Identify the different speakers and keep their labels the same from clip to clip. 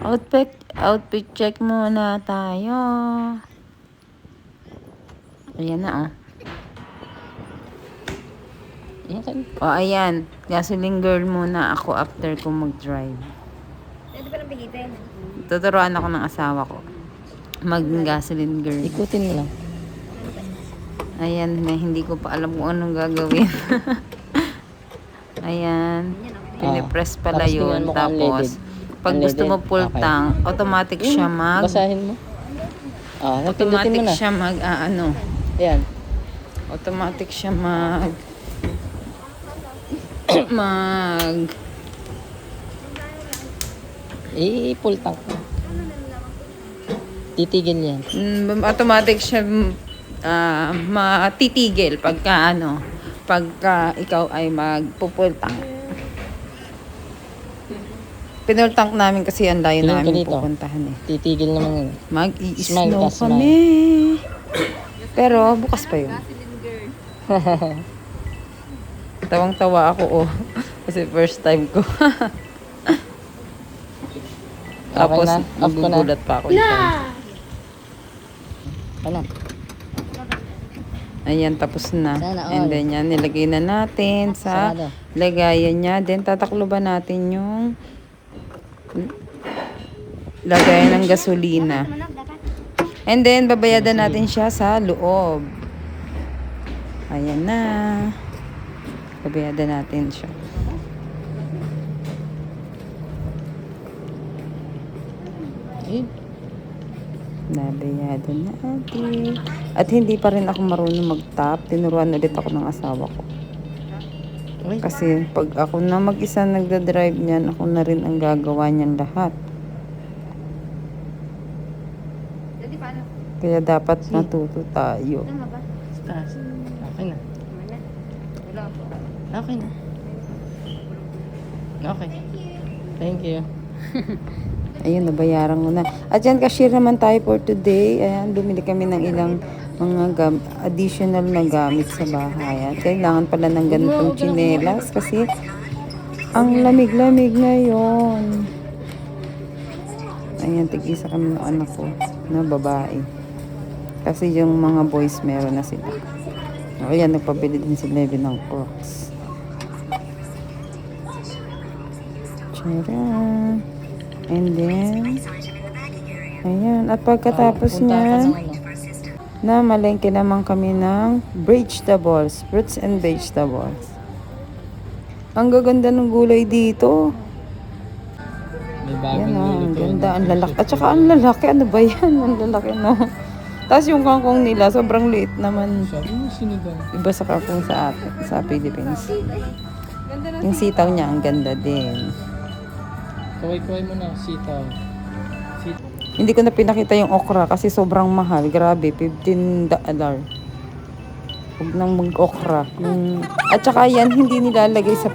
Speaker 1: Outfit, outfit check muna tayo. Ayan na, oh.
Speaker 2: Ano kan?
Speaker 1: O, ayan. Gasoline girl muna ako after ko mag-drive.
Speaker 3: Pwede pa lang pigitin.
Speaker 1: Tuturuan ako ng asawa ko. Mag-gasoline girl.
Speaker 2: Ikutin mo lang.
Speaker 1: Ayan, na hindi ko pa alam kung anong gagawin. Ayan. Pinipress pala
Speaker 2: Tapos
Speaker 1: yun.
Speaker 2: mo
Speaker 1: Tapos,
Speaker 2: unleaded.
Speaker 1: pag gusto mo full
Speaker 2: Okay.
Speaker 1: tank, automatic siya mag...
Speaker 2: Basahin mo. Ah,
Speaker 1: Automatic
Speaker 2: mo na.
Speaker 1: siya mag... ah, ano,
Speaker 2: Ayan.
Speaker 1: automatic siya mag... mag...
Speaker 2: I-full tank mo. Titigil yan.
Speaker 1: mm, automatic siya ah, matitigil pagka ano, pagka ikaw ay magpupul Pinul tank namin kasi ang layo
Speaker 2: Tingin ka
Speaker 1: namin
Speaker 2: dito.
Speaker 1: pupuntahan eh.
Speaker 2: Titigil naman yun. Smile
Speaker 1: Mag-i-snow
Speaker 2: ka, smile.
Speaker 1: kami. Pero bukas pa yun. Tawang-tawa ako oh. Kasi first time ko. Tapos
Speaker 2: na? Off ko na?
Speaker 1: nagugulat pa ako.
Speaker 2: Ano?
Speaker 1: Ayan, tapos na.
Speaker 2: Sana all.
Speaker 1: And then yan, nilagay na natin sa
Speaker 2: Sarado.
Speaker 1: lagayan niya. Then tatakloban natin yung lagayan ng gasolina. And then, babayadan natin siya sa loob. Ayan na. Babayadan natin siya.
Speaker 2: Eh,
Speaker 1: Nabayadan natin. At hindi pa rin ako marunong mag-tap. Tinuruan ulit ako ng asawa ko. Kasi pag ako na mag-isa nagda-drive niyan, ako na rin ang gagawa niyan lahat. Kaya dapat matuto tayo.
Speaker 3: Tama ba?
Speaker 2: taas. Okay na. Okay na. Okay. Thank you.
Speaker 1: Ayun, nabayaran ko na. At yan, cashier naman tayo for today. Ayan, bumili kami ng ilang mga additional na gamit sa bahay. At kailangan pala ng ganitong chinelas kasi ang lamig-lamig ngayon. Ayan, tig-isa kami ng anak ko na babae. Kasi yung mga boys meron na sila. Ayan, nagpabili din si Levi ng Crocs. Tcharan! And then, ayan. At pagkatapos niyan, na malengke naman kami ng vegetables, fruits and vegetables. Ang gaganda ng gulay dito.
Speaker 2: May
Speaker 1: Yan o, ang ganda, ang lalaki. At saka ang lalaki, ano ba yan? Ang lalaki no. Tapos yung kangkong nila, sobrang liit naman. Iba sa kangkong sa atin, sa Philippines. Yung sitaw niya, ang ganda din.
Speaker 2: Kaway-kaway mo na, sitaw. Sitaw.
Speaker 1: Hindi ko na pinakita yung okra kasi sobrang mahal. Grabe, 15 dollar. Huwag nang mag-okra. Yung... At saka yan, hindi nilalagay sa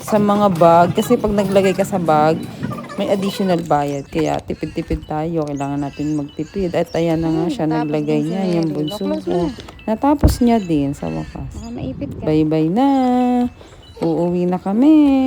Speaker 1: sa mga bag. Kasi pag naglagay ka sa bag, may additional bayad. Kaya tipid-tipid tayo. Kailangan natin magtipid. At ayan na nga siya, naglagay niya yung bunso ko. Natapos niya din sa wakas.
Speaker 3: Ka.
Speaker 1: Bye-bye na. Uuwi na kami.